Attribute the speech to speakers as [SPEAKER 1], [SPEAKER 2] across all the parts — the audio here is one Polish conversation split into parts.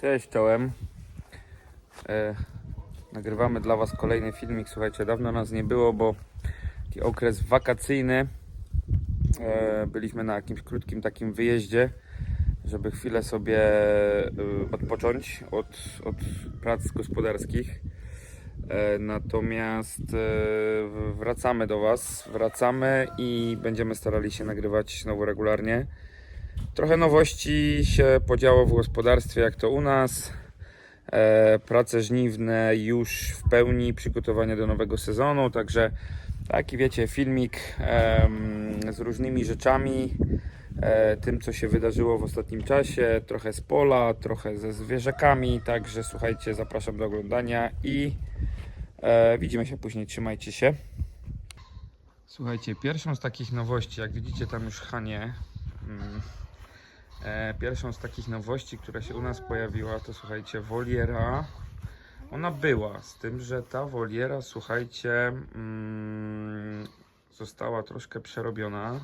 [SPEAKER 1] Cześć, czołem. E, nagrywamy dla Was kolejny filmik. Słuchajcie, dawno nas nie było, bo taki okres wakacyjny. E, byliśmy na jakimś krótkim takim wyjeździe, żeby chwilę sobie e, odpocząć od, od prac gospodarskich. E, Natomiast e, wracamy do Was, wracamy i będziemy starali się nagrywać znowu regularnie. Trochę nowości się podziało w gospodarstwie, jak to u nas. E, prace żniwne już w pełni, przygotowanie do nowego sezonu, także taki wiecie, filmik z różnymi rzeczami, e, tym co się wydarzyło w ostatnim czasie, trochę z pola, trochę ze zwierzakami, także słuchajcie, zapraszam do oglądania i e, widzimy się później, trzymajcie się. Słuchajcie, pierwszą z takich nowości, jak widzicie tam już Hanie, mm, pierwszą z takich nowości, która się u nas pojawiła, to słuchajcie, woliera. Ona była, z tym, że ta woliera, słuchajcie, mm, została troszkę przerobiona.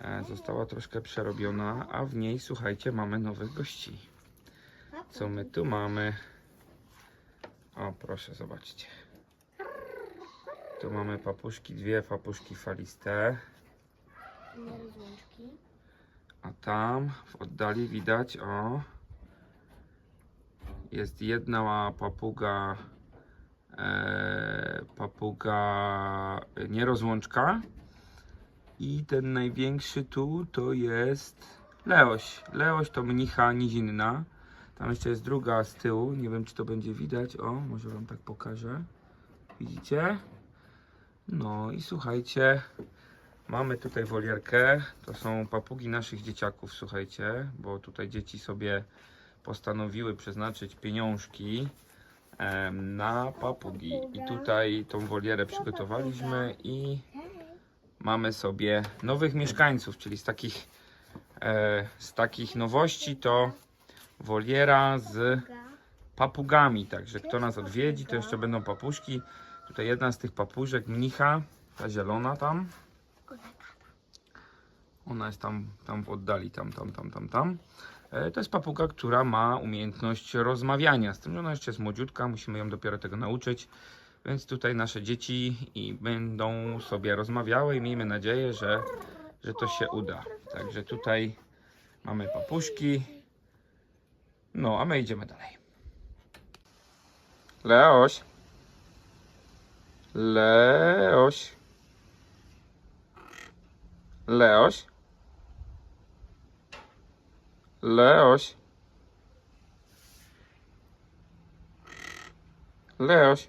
[SPEAKER 1] E, została troszkę przerobiona, a w niej, słuchajcie, mamy nowych gości. Co my tu mamy? O, proszę, zobaczcie. Tu mamy papuszki, dwie papuszki faliste.
[SPEAKER 2] Nie rozłączki.
[SPEAKER 1] A tam w oddali widać, o, jest jedna papuga, e, papuga nierozłączka i ten największy tu to jest Leoś. Leoś to mnicha nizinna. Tam jeszcze jest druga z tyłu, nie wiem czy to będzie widać, o, może wam tak pokażę. Widzicie? No i słuchajcie, Mamy tutaj wolierkę. To są papugi naszych dzieciaków, słuchajcie, bo tutaj dzieci sobie postanowiły przeznaczyć pieniążki na papugi. I tutaj tą wolierę przygotowaliśmy i mamy sobie nowych mieszkańców, czyli z takich, e, z takich nowości to woliera z papugami. Także kto nas odwiedzi, to jeszcze będą papuszki. Tutaj jedna z tych papużek, mnicha, ta zielona tam. Ona jest tam, tam w oddali, tam, tam, tam, tam, tam. E, To jest papuga, która ma umiejętność rozmawiania. Z tym, że ona jeszcze jest młodziutka, musimy ją dopiero tego nauczyć. Więc tutaj nasze dzieci i będą sobie rozmawiały i miejmy nadzieję, że, że to się uda. Także tutaj mamy papuszki. No, a my idziemy dalej. Leoś. Leoś. Leoś. Leoś. Leoś.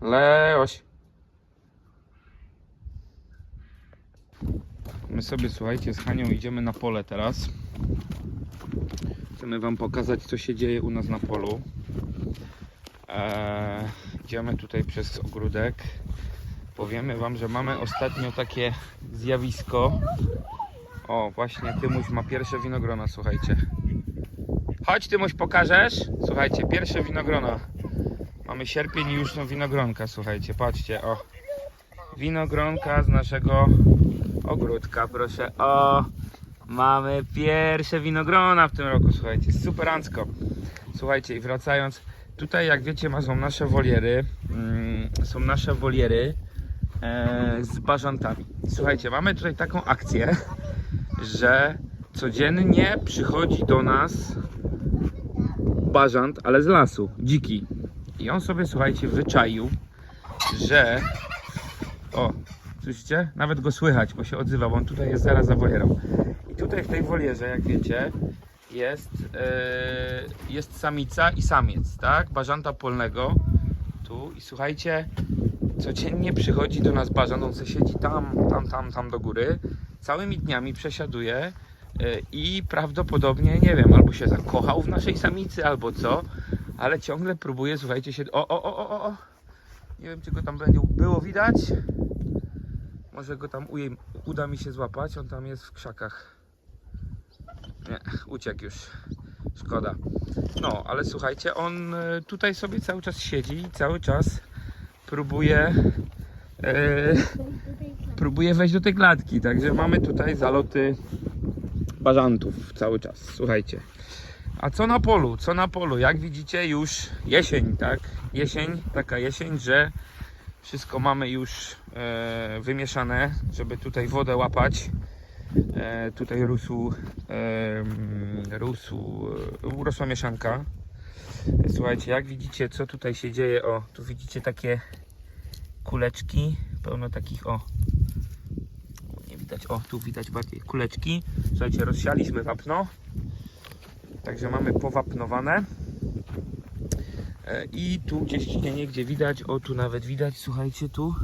[SPEAKER 1] Leoś. My sobie, słuchajcie, z Hanią idziemy na pole teraz. Chcemy Wam pokazać, co się dzieje u nas na polu. Eee, idziemy tutaj przez ogródek. Powiemy Wam, że mamy ostatnio takie zjawisko. O, właśnie Tymuś ma pierwsze winogrona, słuchajcie. Chodź Tymuś, pokażesz? Słuchajcie, pierwsze winogrona. Mamy sierpień i już są winogronka, słuchajcie, patrzcie, o. Winogronka z naszego ogródka, proszę. O, mamy pierwsze winogrona w tym roku, słuchajcie, superancko. Słuchajcie, i wracając, tutaj jak wiecie, ma- są nasze woliery. Mm, są nasze woliery e, z bażantami. Słuchajcie, mamy tutaj taką akcję, że codziennie przychodzi do nas bażant, ale z lasu, dziki. I on sobie, słuchajcie, wyczaił, że o, słyszycie? Nawet go słychać, bo się odzywa, on tutaj jest zaraz za wolierą. I tutaj w tej wolierze, jak wiecie, jest, e, jest samica i samiec, tak? Bażanta polnego. Tu i słuchajcie, codziennie przychodzi do nas bażant, on se siedzi tam, tam, tam, tam do góry, całymi dniami przesiaduje e, i prawdopodobnie, nie wiem, albo się zakochał w naszej samicy, albo co, ale ciągle próbuje, słuchajcie, się... O, o, o, o, o! Nie wiem, czy go tam będzie było widać. Może go tam uje, uda mi się złapać, on tam jest w krzakach. Nie, uciekł już. Szkoda. No, ale słuchajcie, on e, tutaj sobie cały czas siedzi i cały czas próbuje próbuje wejść do tej klatki. Także mamy tutaj zaloty bażantów cały czas, słuchajcie. A co na polu? Co na polu? Jak widzicie już jesień, tak? Jesień, taka jesień, że wszystko mamy już e, wymieszane, żeby tutaj wodę łapać. E, tutaj rósł, e, rósł, urosła mieszanka. Słuchajcie, jak widzicie, co tutaj się dzieje? O, tu widzicie takie kuleczki, pełno takich, o, nie widać, o, tu widać bardziej kuleczki. Słuchajcie, rozsialiśmy wapno, także mamy powapnowane. E, I tu gdzieś nie, nie gdzie widać, o tu nawet widać, słuchajcie, tu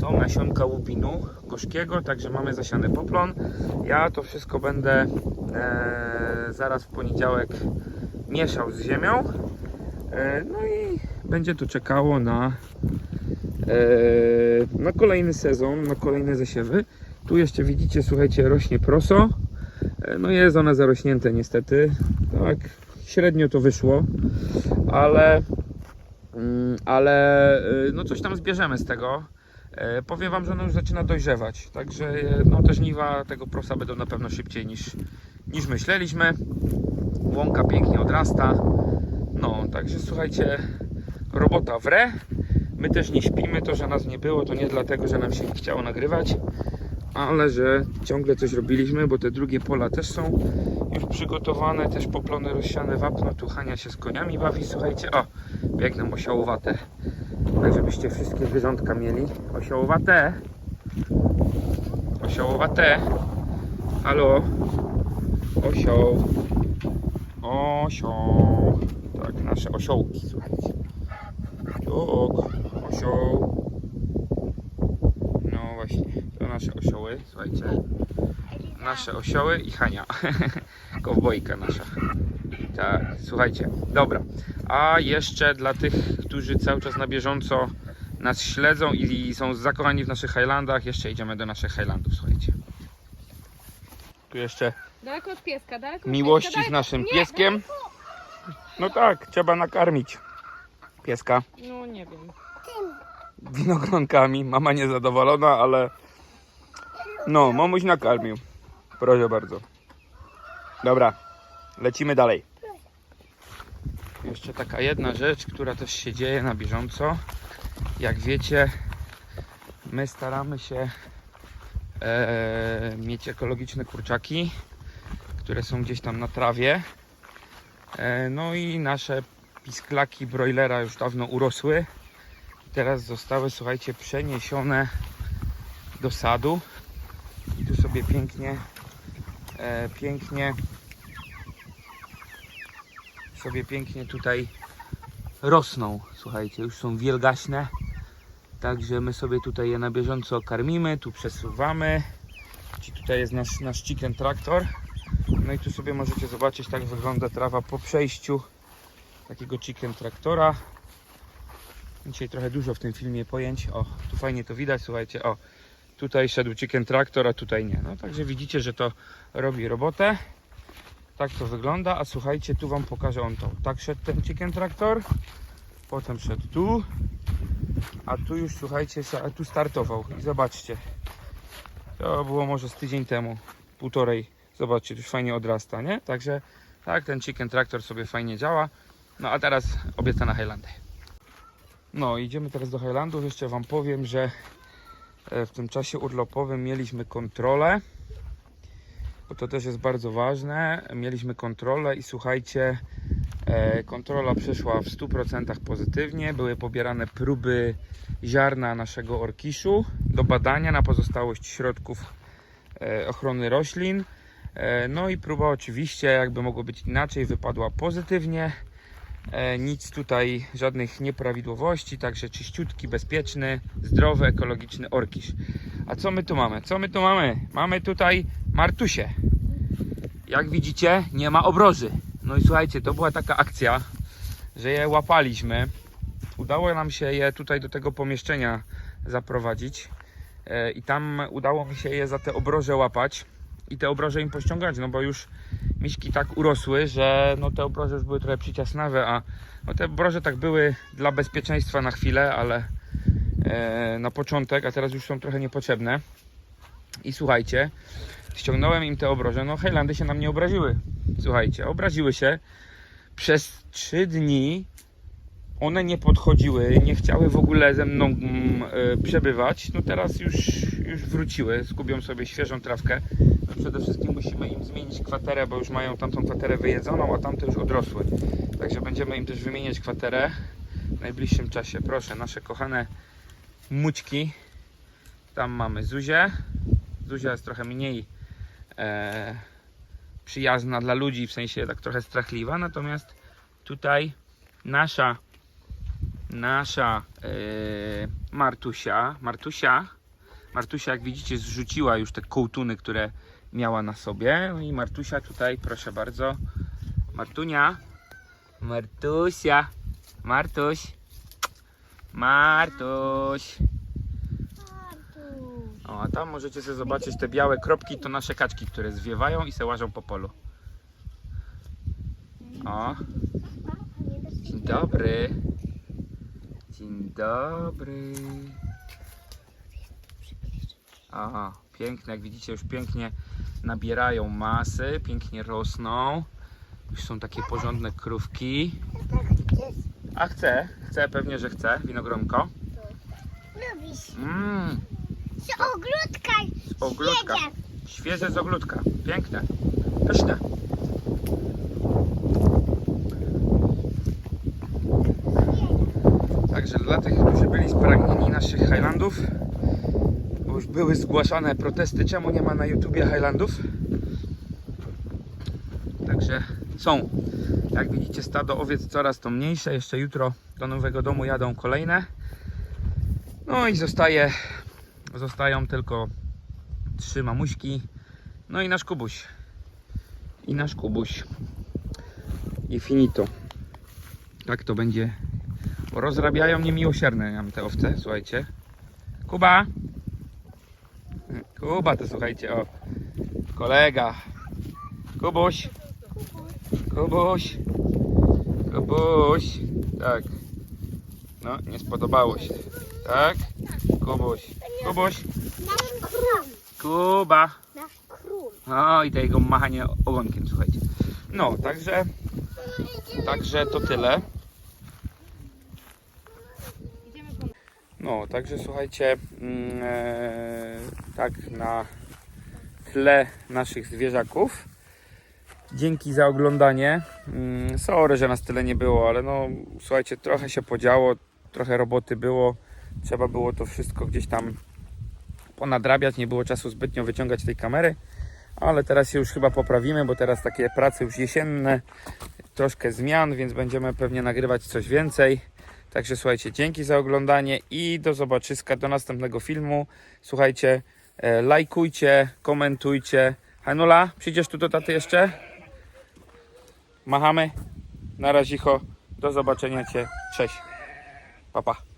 [SPEAKER 1] są nasionka łupinu gorzkiego, także mamy zasiany poplon. Ja to wszystko będę e, zaraz w poniedziałek mieszał z ziemią. E, no i będzie to czekało na, e, na kolejny sezon, na kolejne zasiewy. Tu jeszcze widzicie, słuchajcie, rośnie proso. E, no jest one zarośnięte niestety. Tak, średnio to wyszło, ale, mm, ale no coś tam zbierzemy z tego. Powiem Wam, że ono już zaczyna dojrzewać, także no, te żniwa tego prosa będą na pewno szybciej niż, niż myśleliśmy. Łąka pięknie odrasta. No, także słuchajcie, robota wre. My też nie śpimy, to że nas nie było, to nie dlatego, że nam się nie chciało nagrywać, ale że ciągle coś robiliśmy, bo te drugie pola też są już przygotowane, też poplony rozsiane wapno, tu Hania się z koniami bawi, słuchajcie, o, biegną osiołowate, tak żebyście wszystkie zwierzątka mieli, osiołowate, osiołowate, halo, osioł, osioł, tak, nasze osiołki, słuchajcie, tak, osioł, no właśnie, to nasze osioły, słuchajcie. Nasze osioły i Hania. Kowbojka nasza. Tak, słuchajcie. Dobra. A jeszcze dla tych, którzy cały czas na bieżąco nas śledzą i są zakochani w naszych Highlandach, jeszcze idziemy do naszych Highlandów, słuchajcie. Tu jeszcze
[SPEAKER 2] Daleko od pieska, daleko od
[SPEAKER 1] miłości
[SPEAKER 2] pieska,
[SPEAKER 1] z
[SPEAKER 2] daleko.
[SPEAKER 1] naszym
[SPEAKER 2] Nie,
[SPEAKER 1] pieskiem. No tak, trzeba nakarmić pieska
[SPEAKER 2] No nie wiem.
[SPEAKER 1] winogronkami. Mama niezadowolona, ale no, mamuś nakarmił. Proszę bardzo. Dobra, lecimy dalej. Jeszcze taka jedna rzecz, która też się dzieje na bieżąco. Jak wiecie, my staramy się e, mieć ekologiczne kurczaki, które są gdzieś tam na trawie. E, no i nasze pisklaki broilera już dawno urosły teraz zostały, słuchajcie, przeniesione do sadu. I tu sobie pięknie, e, pięknie sobie pięknie tutaj rosną. Słuchajcie, już są wielgaśne. Także my sobie tutaj je na bieżąco karmimy, tu przesuwamy. Ci tutaj jest nasz, nasz chicken traktor. No i tu sobie możecie zobaczyć, tak wygląda trawa po przejściu takiego chicken traktora. Dzisiaj trochę dużo w tym filmie pojęć. O, tu fajnie to widać, słuchajcie. O, tutaj szedł chicken traktor, a tutaj nie. No także widzicie, że to robi robotę. Tak to wygląda, a słuchajcie, tu wam pokażę on to. Tak szedł ten chicken traktor, potem szedł tu, a tu już słuchajcie, tu startował. I zobaczcie, to było może z tydzień temu, półtorej. Zobaczcie, już fajnie odrasta, nie? Także tak, ten chicken traktor sobie fajnie działa. No a teraz obiecana Highlandy. No, idziemy teraz do Highlandów. Jeszcze Wam powiem, że e, w tym czasie urlopowym mieliśmy kontrolę, bo to też jest bardzo ważne. Mieliśmy kontrolę i słuchajcie, e, kontrola przeszła w 100% pozytywnie. Były pobierane próby ziarna naszego orkiszu do badania na pozostałość środków e, ochrony roślin. E, No i próba oczywiście, jakby mogło być inaczej, wypadła pozytywnie. E, nic tutaj, żadnych nieprawidłowości, także czyściutki, bezpieczny, zdrowy, ekologiczny orkisz. A co my tu mamy? Co my tu mamy? Mamy tutaj martusie. Jak widzicie, nie ma obroży. No i słuchajcie, to była taka akcja, że je łapaliśmy. Udało nam się je tutaj do tego pomieszczenia zaprowadzić. E, I tam udało mi się je za te obroże łapać i te obroże im pościągać, no bo już miśki tak urosły, że no te obroże już były trochę przyciasnawe, a no te obroże tak były dla bezpieczeństwa na chwilę, ale e, na początek, a teraz już są trochę niepotrzebne. I słuchajcie, ściągnąłem im te obroże. No, Highlandy się na mnie obraziły. Słuchajcie, obraziły się. Przez trzy dni one nie podchodziły, nie chciały w ogóle ze mną mm, e, przebywać. No teraz już, już wróciły, skubią sobie świeżą trawkę. No przede wszystkim musimy im zmienić kwaterę, bo już mają tamtą kwaterę wyjedzoną, a tamte już odrosły. Także będziemy im też wymieniać kwaterę w najbliższym czasie. Proszę, nasze kochane mućki. Tam mamy Zuzię. Zuzia jest trochę mniej e, przyjazna dla ludzi, w sensie tak trochę strachliwa, natomiast tutaj nasza nasza e, Martusia, Martusia, Martusia jak widzicie zrzuciła już te kołtuny, które miała na sobie. No i Martusia tutaj, proszę bardzo, Martunia, Martusia, Martuś, Martuś. O, a tam możecie sobie zobaczyć te białe kropki, to nasze kaczki, które zwiewają i se łażą po polu. O, dzień dobry. Dzień dobry. Aha, piękne, jak widzicie już pięknie nabierają masy, pięknie rosną. Już są takie porządne krówki. A chce, chce, pewnie, że chce, winogronko.
[SPEAKER 3] Lubisz.
[SPEAKER 1] Mmm,
[SPEAKER 3] Z ogródka.
[SPEAKER 1] z ogródka. Świeże z ogródka. Piękne. Pyszne. Także dla tych, którzy byli spragnieni naszych Highlandów, bo już były zgłaszane protesty, czemu nie ma na YouTubie Highlandów. Także są. Jak widzicie, stado owiec coraz to mniejsze. Jeszcze jutro do nowego domu jadą kolejne. No i zostaje, zostają tylko trzy mamuśki. No i nasz kubuś. I nasz kubuś. I finito. Tak to będzie. Rozrabiają mnie miłosierne nam te owce, słuchajcie. Kuba! Kuba to słuchajcie, o. Kolega. Kubuś. Kubuś. Kubuś. Tak. No, nie spodobało się. Tak? Kubuś. Kubuś. Kuba.
[SPEAKER 3] Nasz krum.
[SPEAKER 1] O, i tego machanie ogonkiem, słuchajcie. No, także, także to tyle.
[SPEAKER 2] Idziemy po
[SPEAKER 1] No, także słuchajcie, mm, e, tak na tle naszych zwierzaków. Dzięki za oglądanie. Mm, sorry, że nas tyle nie było, ale no słuchajcie, trochę się podziało, trochę roboty było. Trzeba było to wszystko gdzieś tam ponadrabiać, nie było czasu zbytnio wyciągać tej kamery, ale teraz się już chyba poprawimy, bo teraz takie prace już jesienne, troszkę zmian, więc będziemy pewnie nagrywać coś więcej. Także słuchajcie, dzięki za oglądanie i do zobaczyska, do następnego filmu. Słuchajcie, e, lajkujcie, komentujcie. Hanula, przyjdziesz tu do taty jeszcze? Machamy. Na razie, do zobaczenia Cię. Cześć. Pa, pa.